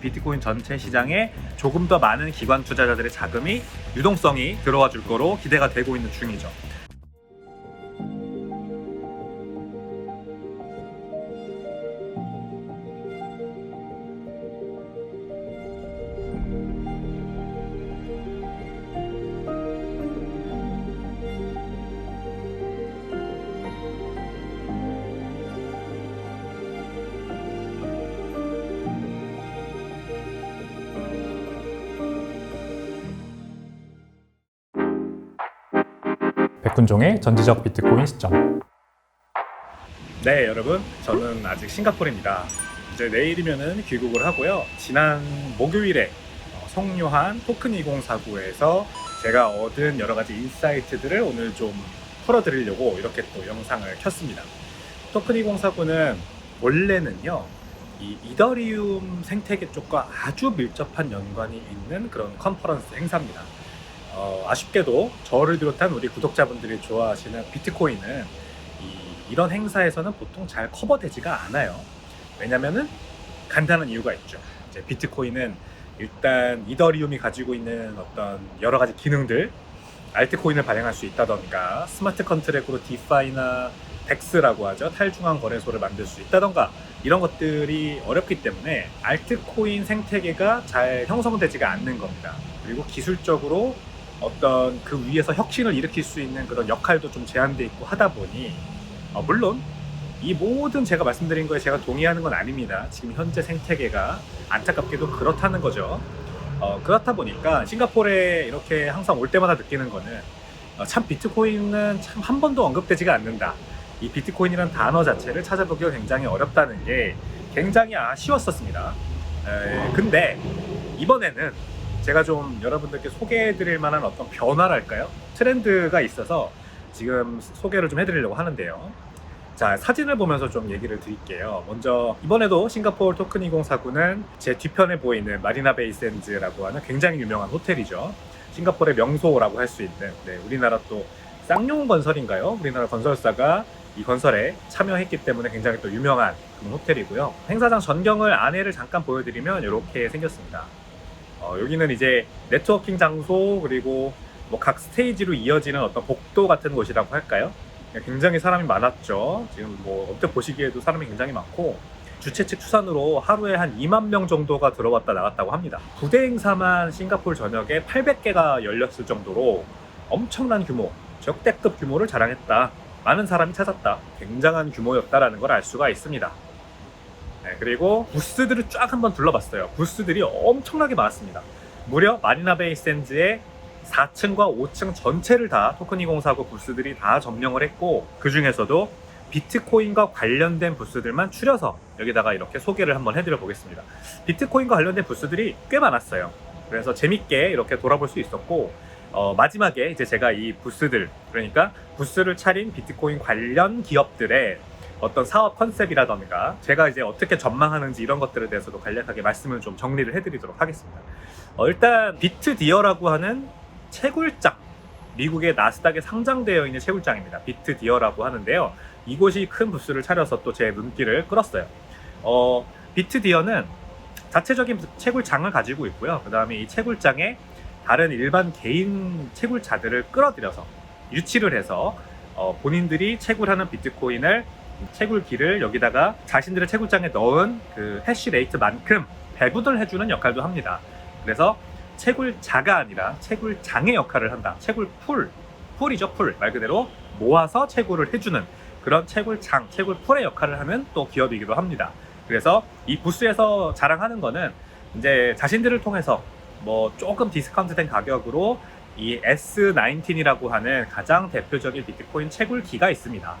비트코인 전체 시장에 조금 더 많은 기관 투자자들의 자금이 유동성이 들어와 줄 거로 기대가 되고 있는 중이죠. 백훈종의 전지적 비트코인 시점. 네, 여러분. 저는 아직 싱가포르입니다. 이제 내일이면은 귀국을 하고요. 지난 목요일에 어, 성묘한 토큰 2049에서 제가 얻은 여러 가지 인사이트들을 오늘 좀 풀어드리려고 이렇게 또 영상을 켰습니다. 토큰 2049는 원래는요, 이 이더리움 생태계 쪽과 아주 밀접한 연관이 있는 그런 컨퍼런스 행사입니다. 어, 아쉽게도 저를 비롯한 우리 구독자분들이 좋아하시는 비트코인은 이, 이런 행사에서는 보통 잘 커버되지가 않아요. 왜냐면은 간단한 이유가 있죠. 이제 비트코인은 일단 이더리움이 가지고 있는 어떤 여러 가지 기능들, 알트코인을 발행할 수 있다던가, 스마트 컨트랙으로 디파이나 덱스라고 하죠. 탈중앙 거래소를 만들 수 있다던가, 이런 것들이 어렵기 때문에 알트코인 생태계가 잘 형성되지가 않는 겁니다. 그리고 기술적으로 어떤 그 위에서 혁신을 일으킬 수 있는 그런 역할도 좀 제한돼 있고 하다 보니 어, 물론 이 모든 제가 말씀드린 거에 제가 동의하는 건 아닙니다. 지금 현재 생태계가 안타깝게도 그렇다는 거죠. 어, 그렇다 보니까 싱가포르에 이렇게 항상 올 때마다 느끼는 거는 어, 참 비트코인은 참 한 번도 언급되지가 않는다. 이 비트코인이라는 단어 자체를 찾아보기가 굉장히 어렵다는 게 굉장히 아쉬웠었습니다. 에, 근데 이번에는 제가 좀 여러분들께 소개해 드릴 만한 어떤 변화랄까요? 트렌드가 있어서 지금 소개를 좀 해드리려고 하는데요. 자, 사진을 보면서 좀 얘기를 드릴게요. 먼저, 이번에도 싱가포르 토큰 2049는 제 뒤편에 보이는 마리나 베이 샌즈라고 하는 굉장히 유명한 호텔이죠. 싱가포르의 명소라고 할 수 있는, 네, 우리나라 또 쌍용 건설인가요? 우리나라 건설사가 이 건설에 참여했기 때문에 굉장히 또 유명한 호텔이고요. 행사장 전경을 안에를 잠깐 보여드리면 이렇게 생겼습니다. 어, 여기는 이제 네트워킹 장소 그리고 뭐 각 스테이지로 이어지는 어떤 복도 같은 곳이라고 할까요? 굉장히 사람이 많았죠. 지금 뭐 언뜻 보시기에도 사람이 굉장히 많고 주최 측 추산으로 하루에 한 2만 명 정도가 들어왔다 나갔다고 합니다. 부대 행사만 싱가포르 전역에 800개가 열렸을 정도로 엄청난 규모, 적대급 규모를 자랑했다. 많은 사람이 찾았다. 굉장한 규모였다라는 걸 알 수가 있습니다. 네, 그리고 부스들을 쫙 한번 둘러봤어요. 부스들이 엄청나게 많았습니다. 무려 마리나 베이 샌즈의 4층과 5층 전체를 다 토큰 2049 부스들이 다 점령을 했고 그 중에서도 비트코인과 관련된 부스들만 추려서 여기다가 이렇게 소개를 한번 해드려 보겠습니다. 비트코인과 관련된 부스들이 꽤 많았어요. 그래서 재밌게 이렇게 돌아볼 수 있었고 어, 마지막에 이제 제가 이 부스들 그러니까 부스를 차린 비트코인 관련 기업들의 어떤 사업 컨셉이라던가 제가 이제 어떻게 전망하는지 이런 것들에 대해서도 간략하게 말씀을 좀 정리를 해드리도록 하겠습니다. 어, 일단 비트디어라고 하는 채굴장 미국의 나스닥에 상장되어 있는 채굴장입니다. 비트디어라고 하는데요. 이곳이 큰 부스를 차려서 또 제 눈길을 끌었어요. 어, 비트디어는 자체적인 채굴장을 가지고 있고요. 그 다음에 이 채굴장에 다른 일반 개인 채굴자들을 끌어들여서 유치를 해서 어, 본인들이 채굴하는 비트코인을 채굴기를 여기다가 자신들의 채굴장에 넣은 그 해시 레이트만큼 배분을 해주는 역할도 합니다. 그래서 채굴자가 아니라 채굴장의 역할을 한다. 채굴풀, 풀이죠 풀. 말 그대로 모아서 채굴을 해주는 그런 채굴장, 채굴풀의 역할을 하는 또 기업이기도 합니다. 그래서 이 부스에서 자랑하는 거는 이제 자신들을 통해서 뭐 조금 디스카운트된 가격으로 이 S19이라고 하는 가장 대표적인 비트코인 채굴기가 있습니다.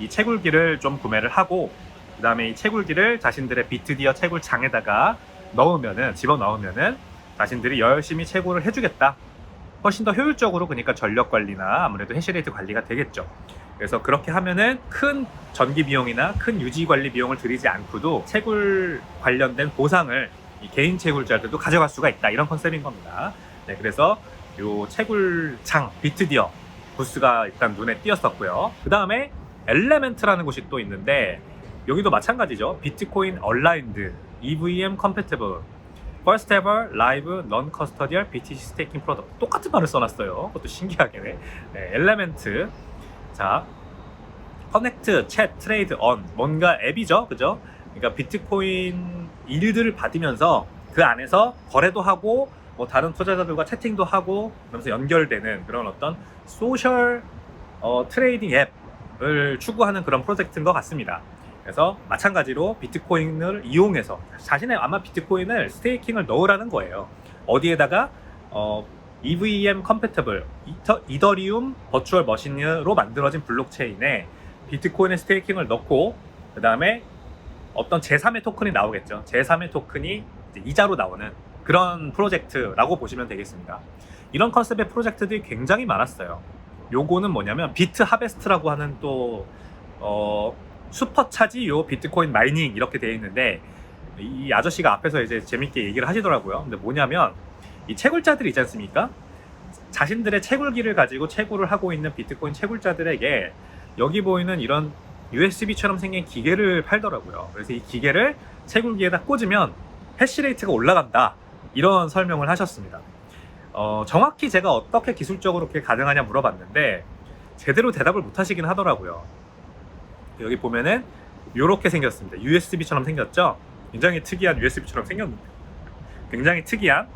이 채굴기를 좀 구매를 하고 그 다음에 이 채굴기를 자신들의 비트디어 채굴장에다가 넣으면은 집어 넣으면은 자신들이 열심히 채굴을 해주겠다. 훨씬 더 효율적으로 그러니까 전력 관리나 아무래도 해시레이트 관리가 되겠죠. 그래서 그렇게 하면은 큰 전기 비용이나 큰 유지 관리 비용을 들이지 않고도 채굴 관련된 보상을 이 개인 채굴자들도 가져갈 수가 있다 이런 컨셉인 겁니다. 네, 그래서 요 채굴장 비트디어 부스가 일단 눈에 띄었었고요. 그 다음에 엘레멘트라는 곳이 또 있는데 여기도 마찬가지죠. 비트코인 얼라인드 EVM 컴패티블 First ever live non-custodial BTC 스테이킹 프로덕트 똑같은 말을 써놨어요. 그것도 신기하게 네, 엘레멘트 자 커넥트, 챗, 트레이드, 언 뭔가 앱이죠, 그죠? 그러니까 비트코인 일들을 받으면서 그 안에서 거래도 하고 뭐 다른 투자자들과 채팅도 하고 그러면서 연결되는 그런 어떤 소셜 어, 트레이딩 앱 을 추구하는 그런 프로젝트인 것 같습니다. 그래서 마찬가지로 비트코인을 이용해서 자신의 아마 비트코인을 스테이킹을 넣으라는 거예요. 어디에다가 어, EVM 컴패터블 이터, 이더 리움 버추얼 머신으로 만들어진 블록체인에 비트코인의 스테이킹을 넣고 그 다음에 어떤 제3의 토큰이 나오겠죠. 제3의 토큰이 이자로 나오는 그런 프로젝트라고 보시면 되겠습니다. 이런 컨셉의 프로젝트들이 굉장히 많았어요. 요거는 뭐냐면 비트 하베스트라고 하는 또 어, 슈퍼 차지 요 비트코인 마이닝 이렇게 되어 있는데 이 아저씨가 앞에서 이제 재밌게 얘기를 하시더라고요. 근데 뭐냐면 이 채굴자들이 있지 않습니까? 자신들의 채굴기를 가지고 채굴을 하고 있는 비트코인 채굴자들에게 여기 보이는 이런 USB처럼 생긴 기계를 팔더라고요. 그래서 이 기계를 채굴기에다 꽂으면 해시레이트가 올라간다. 이런 설명을 하셨습니다. 어, 정확히 제가 어떻게 기술적으로 그렇게 가능하냐 물어봤는데 제대로 대답을 못 하시긴 하더라고요. 여기 보면은 이렇게 생겼습니다. USB처럼 생겼죠? 굉장히 특이한 USB처럼 생겼는데 굉장히 특이한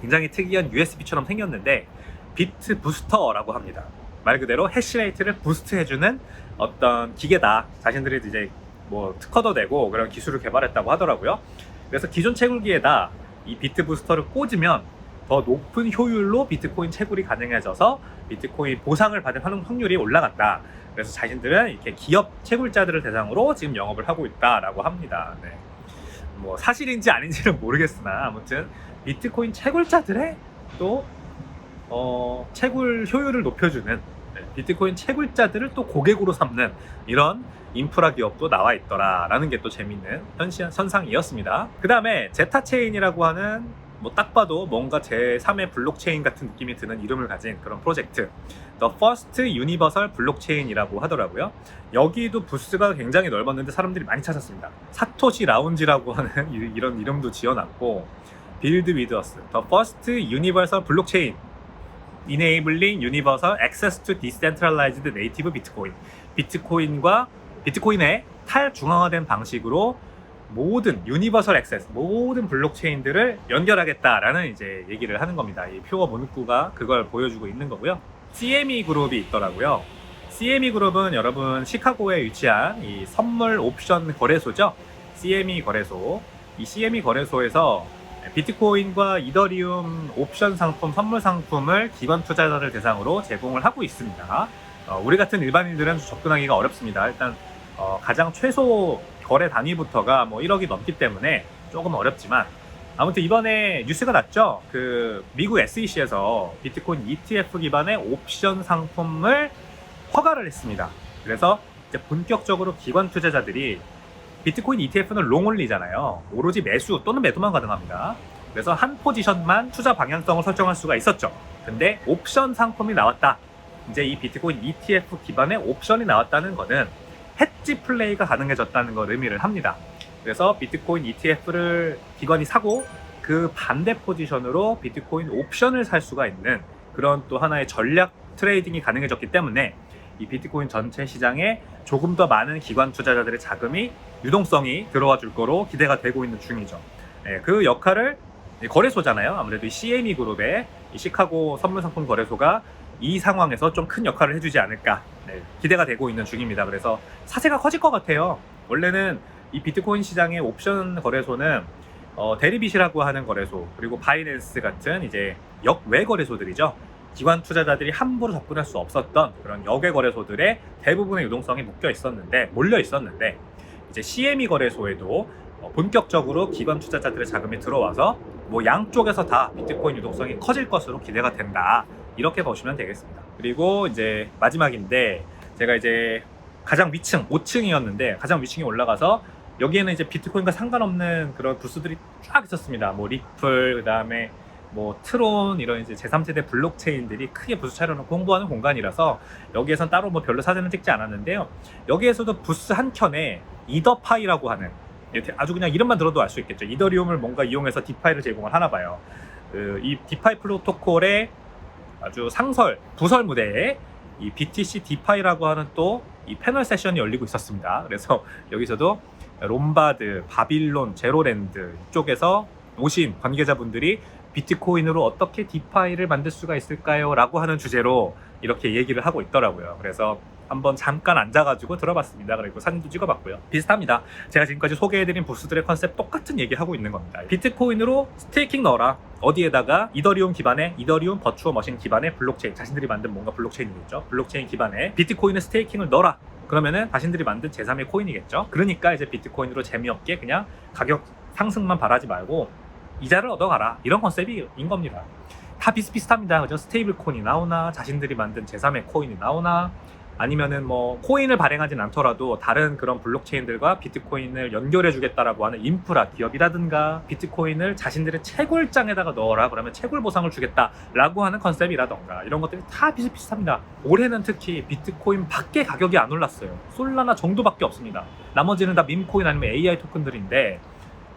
굉장히 특이한 USB처럼 생겼는데 비트 부스터라고 합니다. 말 그대로 해시레이트를 부스트해주는 어떤 기계다. 자신들이 이제 뭐 특허도 내고 그런 기술을 개발했다고 하더라고요. 그래서 기존 채굴기에다 이 비트 부스터를 꽂으면 더 높은 효율로 비트코인 채굴이 가능해져서 비트코인 보상을 받을 확률이 올라간다. 그래서 자신들은 이렇게 기업 채굴자들을 대상으로 지금 영업을 하고 있다라고 합니다. 네. 뭐 사실인지 아닌지는 모르겠으나 아무튼 비트코인 채굴자들의 또 어, 채굴 효율을 높여주는 네, 비트코인 채굴자들을 또 고객으로 삼는 이런 인프라 기업도 나와 있더라라는 게 또 재밌는 현시, 현상이었습니다. 그 다음에 제타체인이라고 하는 뭐 딱 봐도 뭔가 제3의 블록체인 같은 느낌이 드는 이름을 가진 그런 프로젝트 The First Universal Blockchain이라고 하더라고요. 여기도 부스가 굉장히 넓었는데 사람들이 많이 찾았습니다. 사토시 라운지라고 하는 이- 이런 이름도 지어놨고 with us, The First Universal Blockchain Enabling Universal Access to Decentralized Native Bitcoin 비트코인과 비트코인의 탈중앙화된 방식으로 모든 유니버설 액세스, 모든 블록체인들을 연결하겠다라는 이제 얘기를 하는 겁니다. 이 표어 문구가 그걸 보여주고 있는 거고요. CME 그룹이 있더라고요. CME 그룹은 여러분 시카고에 위치한 이 선물 옵션 거래소죠. CME 거래소. 이 CME 거래소에서 비트코인과 이더리움 옵션 상품, 선물 상품을 기관 투자자를 대상으로 제공을 하고 있습니다. 어, 우리 같은 일반인들은 접근하기가 어렵습니다. 일단 어, 가장 최소 거래 단위부터가 뭐 1억이 넘기 때문에 조금 어렵지만 아무튼 이번에 뉴스가 났죠. 그 미국 SEC에서 비트코인 ETF 기반의 옵션 상품을 허가를 했습니다. 그래서 이제 본격적으로 기관 투자자들이 비트코인 ETF는 롱올리잖아요. 오로지 매수 또는 매도만 가능합니다. 그래서 한 포지션만 투자 방향성을 설정할 수가 있었죠. 근데 옵션 상품이 나왔다. 이제 이 비트코인 ETF 기반의 옵션이 나왔다는 거는 해지 플레이가 가능해졌다는 걸 의미를 합니다. 그래서 비트코인 ETF를 기관이 사고 그 반대 포지션으로 비트코인 옵션을 살 수가 있는 그런 또 하나의 전략 트레이딩이 가능해졌기 때문에 이 비트코인 전체 시장에 조금 더 많은 기관 투자자들의 자금이 유동성이 들어와 줄 거로 기대가 되고 있는 중이죠. 예, 그 역할을 이 거래소잖아요. 아무래도 이 CME 그룹의 이 시카고 선물 상품 거래소가 이 상황에서 좀 큰 역할을 해주지 않을까 네, 기대가 되고 있는 중입니다. 그래서 사세가 커질 것 같아요. 원래는 이 비트코인 시장의 옵션 거래소는 어, 데리빗이라고 하는 거래소 그리고 바이낸스 같은 이제 역외 거래소들이죠. 기관 투자자들이 함부로 접근할 수 없었던 그런 역외 거래소들의 대부분의 유동성이 묶여 있었는데 몰려 있었는데 이제 CME 거래소에도 어, 본격적으로 기관 투자자들의 자금이 들어와서 뭐 양쪽에서 다 비트코인 유동성이 커질 것으로 기대가 된다. 이렇게 보시면 되겠습니다. 그리고 이제 마지막인데 제가 이제 가장 위층 5층이었는데 가장 위층에 올라가서 여기에는 이제 비트코인과 상관없는 그런 부스들이 쫙 있었습니다. 뭐 리플 그다음에 뭐 트론 이런 이제 제3세대 블록체인들이 크게 부스 차려놓고 홍보하는 공간이라서 여기에선 따로 뭐 별로 사진을 찍지 않았는데요. 여기에서도 부스 한 켠에 이더파이라고 하는 아주 그냥 이름만 들어도 알 수 있겠죠. 이더리움을 뭔가 이용해서 디파이를 제공을 하나 봐요. 그, 이 디파이 프로토콜의 아주 상설, 부설 무대에 이 BTC 디파이라고 하는 또 이 패널 세션이 열리고 있었습니다. 그래서 여기서도 롬바드, 바빌론, 제로랜드 이쪽에서 오신 관계자분들이 비트코인으로 어떻게 디파이를 만들 수가 있을까요? 라고 하는 주제로 이렇게 얘기를 하고 있더라고요. 그래서 한번 잠깐 앉아가지고 들어봤습니다. 그리고 사진도 찍어봤고요. 비슷합니다. 제가 지금까지 소개해드린 부스들의 컨셉 똑같은 얘기하고 있는 겁니다. 비트코인으로 스테이킹 넣어라. 어디에다가 이더리움 기반의 이더리움 버추어 머신 기반의 블록체인 자신들이 만든 뭔가 블록체인이겠죠. 블록체인 기반의 비트코인의 스테이킹을 넣어라. 그러면은 자신들이 만든 제3의 코인이겠죠. 그러니까 이제 비트코인으로 재미없게 그냥 가격 상승만 바라지 말고 이자를 얻어가라. 이런 컨셉인 겁니다. 다 비슷비슷합니다. 그죠? 스테이블 코인이 나오나 자신들이 만든 제3의 코인이 나오나 아니면은 뭐 코인을 발행하진 않더라도 다른 그런 블록체인들과 비트코인을 연결해 주겠다라고 하는 인프라 기업이라든가 비트코인을 자신들의 채굴장에다가 넣어라 그러면 채굴 보상을 주겠다라고 하는 컨셉이라던가 이런 것들이 다 비슷비슷합니다. 올해는 특히 비트코인 밖에 가격이 안 올랐어요. 솔라나 정도밖에 없습니다. 나머지는 다 밈코인 아니면 AI 토큰들인데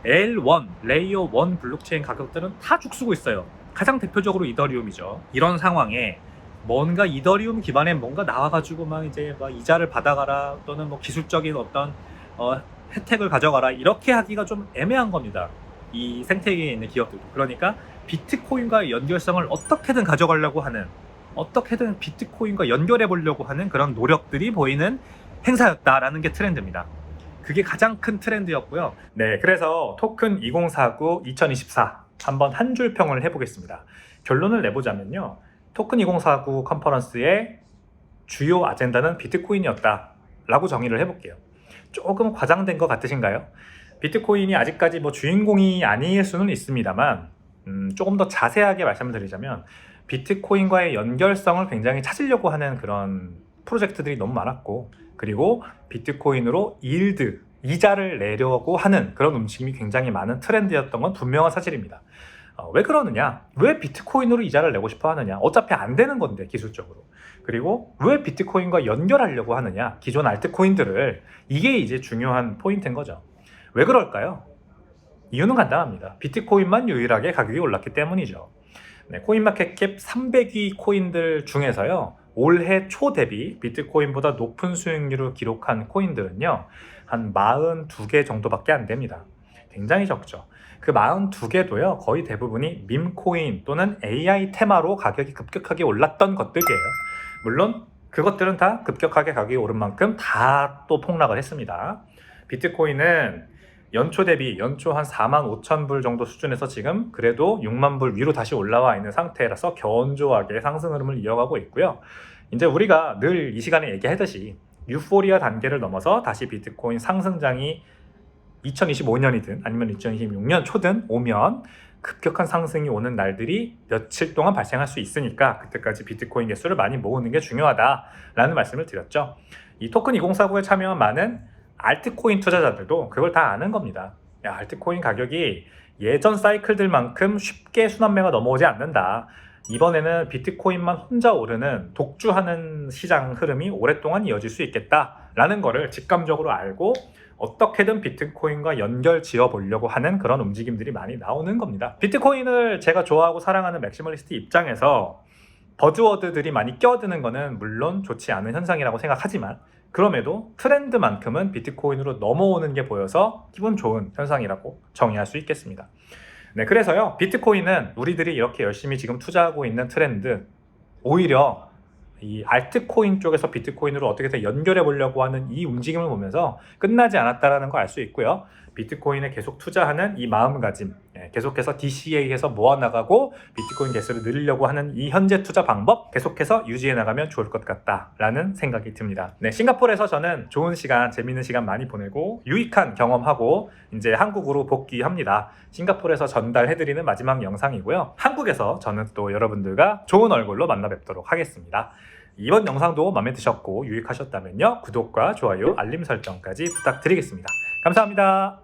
L1, 레이어 1 블록체인 가격들은 다 죽쓰고 있어요. 가장 대표적으로 이더리움이죠. 이런 상황에 뭔가 이더리움 기반에 뭔가 나와가지고 막 이제 막 이자를 받아가라 또는 뭐 기술적인 어떤 어, 혜택을 가져가라 이렇게 하기가 좀 애매한 겁니다. 이 생태계에 있는 기업들도 그러니까 비트코인과의 연결성을 어떻게든 가져가려고 하는 어떻게든 비트코인과 연결해 보려고 하는 그런 노력들이 보이는 행사였다라는 게 트렌드입니다. 그게 가장 큰 트렌드였고요. 네, 그래서 토큰 2049 2024 한번 한 줄 평을 해보겠습니다. 결론을 내보자면요. 토큰 2049 컨퍼런스의 주요 아젠다는 비트코인이었다 라고 정의를 해볼게요. 조금 과장된 것 같으신가요? 비트코인이 아직까지 뭐 주인공이 아닐 수는 있습니다만 음, 조금 더 자세하게 말씀을 드리자면 비트코인과의 연결성을 굉장히 찾으려고 하는 그런 프로젝트들이 너무 많았고 그리고 비트코인으로 일드 이자를 내려고 하는 그런 움직임이 굉장히 많은 트렌드였던 건 분명한 사실입니다. 어, 왜 그러느냐? 왜 비트코인으로 이자를 내고 싶어 하느냐? 어차피 안 되는 건데 기술적으로. 그리고 왜 비트코인과 연결하려고 하느냐? 기존 알트코인들을 이게 이제 중요한 포인트인 거죠. 왜 그럴까요? 이유는 간단합니다. 비트코인만 유일하게 가격이 올랐기 때문이죠. 네, 코인마켓캡 300위 코인들 중에서요. 올해 초 대비 비트코인보다 높은 수익률을 기록한 코인들은요. 한 42개 정도밖에 안 됩니다. 굉장히 적죠. 그 42개도요. 거의 대부분이 밈코인 또는 AI 테마로 가격이 급격하게 올랐던 것들이에요. 물론 그것들은 다 급격하게 가격이 오른 만큼 다 또 폭락을 했습니다. 비트코인은 연초 대비 연초 한 4만 5천 불 정도 수준에서 지금 그래도 6만 불 위로 다시 올라와 있는 상태라서 견조하게 상승 흐름을 이어가고 있고요. 이제 우리가 늘 이 시간에 얘기하듯이 유포리아 단계를 넘어서 다시 비트코인 상승장이 2025년이든 아니면 2026년 초든 오면 급격한 상승이 오는 날들이 며칠 동안 발생할 수 있으니까 그때까지 비트코인 개수를 많이 모으는 게 중요하다라는 말씀을 드렸죠. 이 토큰 2049에 참여한 많은 알트코인 투자자들도 그걸 다 아는 겁니다. 야, 알트코인 가격이 예전 사이클들만큼 쉽게 순환매가 넘어오지 않는다. 이번에는 비트코인만 혼자 오르는 독주하는 시장 흐름이 오랫동안 이어질 수 있겠다라는 거를 직감적으로 알고 어떻게든 비트코인과 연결 지어 보려고 하는 그런 움직임들이 많이 나오는 겁니다. 비트코인을 제가 좋아하고 사랑하는 맥시멀리스트 입장에서 버즈워드들이 많이 껴드는 거는 물론 좋지 않은 현상이라고 생각하지만 그럼에도 트렌드만큼은 비트코인으로 넘어오는 게 보여서 기분 좋은 현상이라고 정의할 수 있겠습니다. 네, 그래서요, 비트코인은 우리들이 이렇게 열심히 지금 투자하고 있는 트렌드, 오히려 이 알트코인 쪽에서 비트코인으로 어떻게든 연결해 보려고 하는 이 움직임을 보면서 끝나지 않았다라는 걸 알 수 있고요. 비트코인에 계속 투자하는 이 마음가짐, 예, 계속해서 DCA에서 모아나가고 비트코인 개수를 늘리려고 하는 이 현재 투자 방법 계속해서 유지해 나가면 좋을 것 같다라는 생각이 듭니다. 네, 싱가포르에서 저는 좋은 시간, 재밌는 시간 많이 보내고 유익한 경험하고 이제 한국으로 복귀합니다. 싱가포르에서 전달해드리는 마지막 영상이고요. 한국에서 저는 또 여러분들과 좋은 얼굴로 만나 뵙도록 하겠습니다. 이번 영상도 마음에 드셨고 유익하셨다면요. 구독과 좋아요, 알림 설정까지 부탁드리겠습니다. 감사합니다.